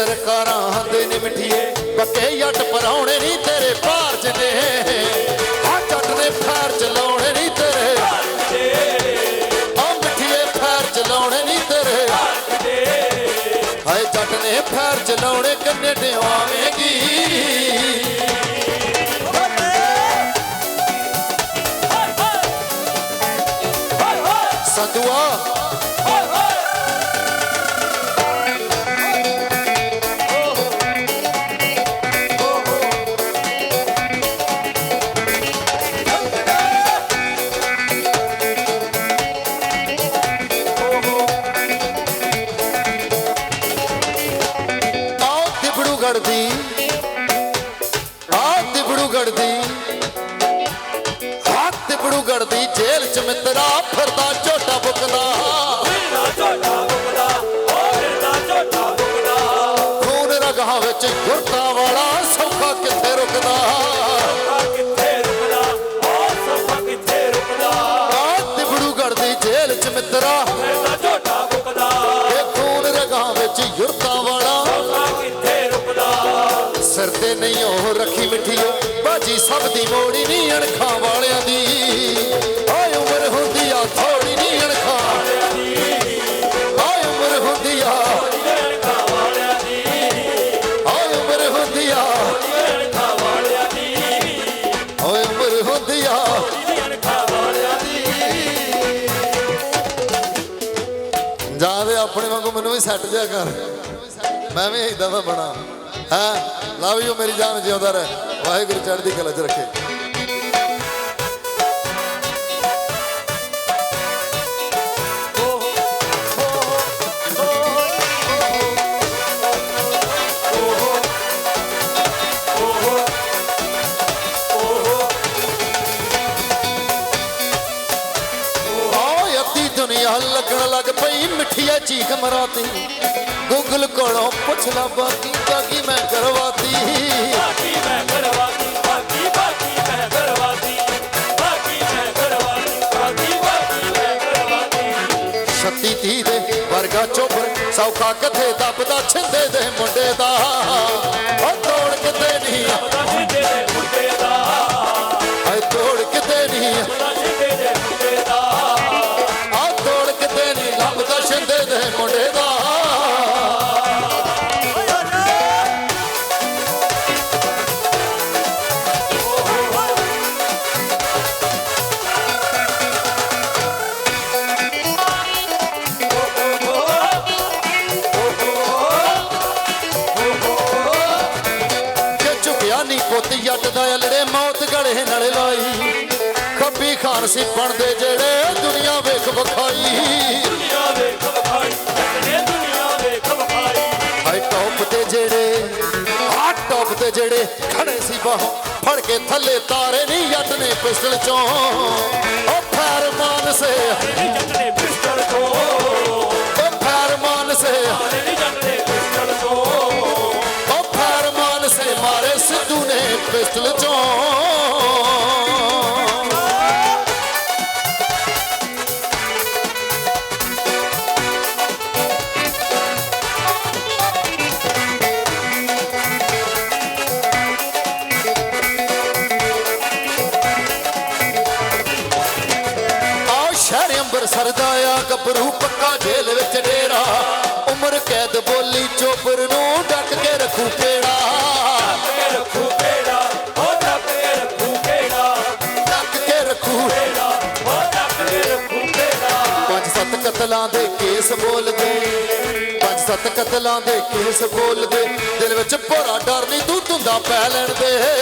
ਸਰਕਾਰਾਂ ਮਿੱਠੀਏ ਬੱਕੇ ਜੱਟ ਪਰਾਉਣੇ ਨਹੀਂ ਤੇਰੇ ਭਾਰ ਚ ਨੇ ਆ ਜੱਟ ਨੇ ਫੈਰ ਚਲਾਉਣੇ ਨਹੀਂ ਤੇਰੇ। ਆ ਮਿੱਠੀਏ ਫੈਰ ਚਲਾਉਣੇ ਨਹੀਂ ਤੇਰੇ। ਹਾਏ ਜੱਟ ਨੇ ਫੈਰ ਚਲਾਉਣੇ ਕੰਨੇ ਡਿਵਾਵੇਂਗੀ ਸੰਧੂਆ ਆਹ ਦਿਬੜੂ ਗੜਦੀ ਜੇਲ੍ਹ ਚ ਮਿੱਤਰਾ ਫਿਰਦਾ ਝੋਟਾ ਬੁਕਦਾ ਖੂਨ ਰਗਾਂ ਵਿੱਚ ਗੁਰਤਾ ਵਾਲਾ ਸੌਖਾ ਕਿੱਥੇ ਰੁਕਦਾ? ਮਿੱਤਰਾ ਸਿਰ ਤੇ ਨਹੀਂ ਉਹ ਰੱਖੀ ਮਿੱਠੀਓ। ਬਾਜੀ ਸਭ ਦੀ ਮੋੜੀ ਨਹੀਂ ਅਣਖਾਂ ਵਾਲਿਆਂ ਦੀ। ਆਏ ਉਮਰ ਹੁੰਦੀ ਆ ਥੋੜੀ ਨਹੀਂ ਅਣਖਾਂ ਆਏ ਉਮਰ ਹੁੰਦੀ ਆ ਆਏ ਉਮਰ ਹੁੰਦੀ ਆ। ਆਏ ਉਮਰ ਹੁੰਦੀ ਆ ਜਾਵੇ ਆਪਣੇ ਵਾਂਗੂ ਮੈਨੂੰ ਵੀ ਸੈੱਟ ਜਾ ਕਰ। ਮੈਂ ਵੀ ਇਦਾਂ ਦਾ ਬਣਾ। ਹਾਂ? ਲਵ ਯੂ ਮੇਰੀ ਜਾਨ ਜਿਉਂਦਾ ਰਹਿ। ਵਾਹਿਗੁਰੂ ਚੜ੍ਹਦੀ ਕਲਾ ਚ ਰੱਖੇ। ਦੁਨੀਆ ਲੱਗਣ ਲੱਗ ਪਈ ਮਿੱਠੀਆ ਚੀਖ ਮਰਾਤੀ। ਗੂਗਲ ਕੋਲੋਂ ਪੁੱਛ ਲਾ ਬਾਕੀ ਬਾਕੀ ਮੈਂ ਕਰਵਾਤੀ। ਛੱਤੀ ਤੀ ਦੇ ਵਰਗਾ ਚੋਬਰ ਸੌਖਾ ਕਿੱਥੇ ਦੱਬਦਾ ਛਿੰਦੇ ਦੇ ਮੁੰਡੇ ਦਾ। ਉਹ ਤੋੜ ਕਿਤੇ ਨਹੀਂ ਐ ਕਿ ਪੁੱਤ ਜੱਟ ਦਾ ਅਲੜੇ ਮੌਤ ਗਲੇ ਨਾਲ ਲਾਈ। ਖੱਬੀ ਖਾਨ ਸੀ ਬਣਦੇ ਜਿਹੜੇ ਦੁਨੀਆ ਵੇਖ ਵਿਖਾਈ। ਹਾਈ ਟੌਪ ਤੇ ਜਿਹੜੇ ਆ ਟੌਪ ਤੇ ਜਿਹੜੇ ਖੜੇ ਸੀ ਬਾਹੋਂ। ਫੜ ਕੇ ਥੱਲੇ ਤਾਰੇ ਨਹੀਂ ਜੱਟ ਨੇ ਪਿਸਟਲ ਚੋਂ। ਉਹ ਫਰਮਾਨ ਸੇ ਉਹ ਫਰਮਾਨ ਸ਼ਹਿਰ ਅੰਬਰਸਰ ਦਾ ਆ ਗੱਭਰੂ ਪੱਕਾ ਜੇਲ੍ਹ ਵਿੱਚ ਡੇਰਾ। ਉਮਰ ਕੈਦ ਬੋਲੀ ਚੋਬਰ ਨੂੰ ਡੱਕ ਕੇ ਰੱਖੂ ਪੇੜਾ ਡੱਕ ਕੇ ਰੱਖੂ ਪੰਜ ਸੱਤ ਕਤਲਾਂ ਦੇ ਕੇਸ ਬੋਲਦੇ। ਪੰਜ ਸੱਤ ਕਤਲਾਂ ਦੇ ਕੇਸ ਬੋਲਦੇ। ਦਿਲ ਵਿੱਚ ਭੋਰਾ ਡਰ ਨਹੀਂ ਤੂੰ ਧੁੰਦਾ ਪੈ ਲੈਣ ਦੇ।